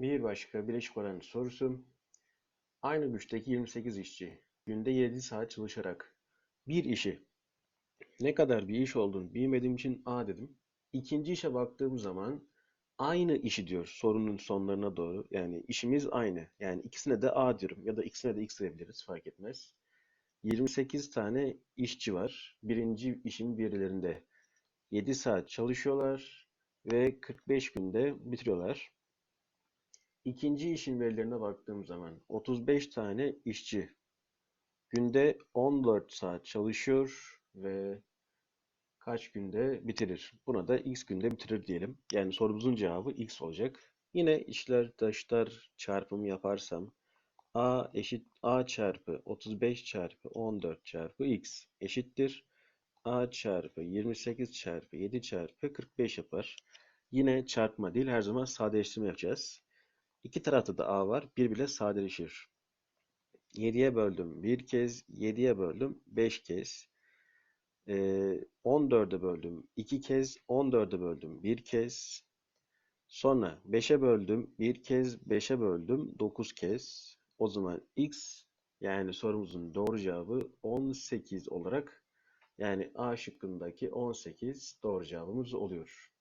Bir başka bileşik oran sorusu. Aynı güçteki 28 işçi günde 7 saat çalışarak bir işi ne kadar bir iş olduğunu bilmediğim için A dedim. İkinci işe baktığım zaman aynı işi diyor sorunun sonlarına doğru. Yani işimiz aynı. Yani ikisine de A diyorum ya da ikisine de X diyebiliriz fark etmez. 28 tane işçi var. Birinci işin birilerinde 7 saat çalışıyorlar ve 45 günde bitiriyorlar. İkinci işin verilerine baktığım zaman 35 tane işçi günde 14 saat çalışıyor ve kaç günde bitirir? Buna da x günde bitirir diyelim. Yani sorumuzun cevabı x olacak. Yine işler taşlar çarpımı yaparsam a eşit a çarpı 35 çarpı 14 çarpı x eşittir. a çarpı 28 çarpı 7 çarpı 45 yapar. Yine çarpma değil her zaman sadeleştirme yapacağız. İki tarafta da a var. Bir bile sadeleşir. 7'ye böldüm bir kez, 7'ye böldüm 5 kez. Ee, 14'e böldüm 2 kez, 14'e böldüm 1 kez. Sonra 5'e böldüm 1 kez, 5'e böldüm 9 kez. O zaman x yani sorumuzun doğru cevabı 18 olarak yani A şıkkındaki 18 doğru cevabımız oluyor.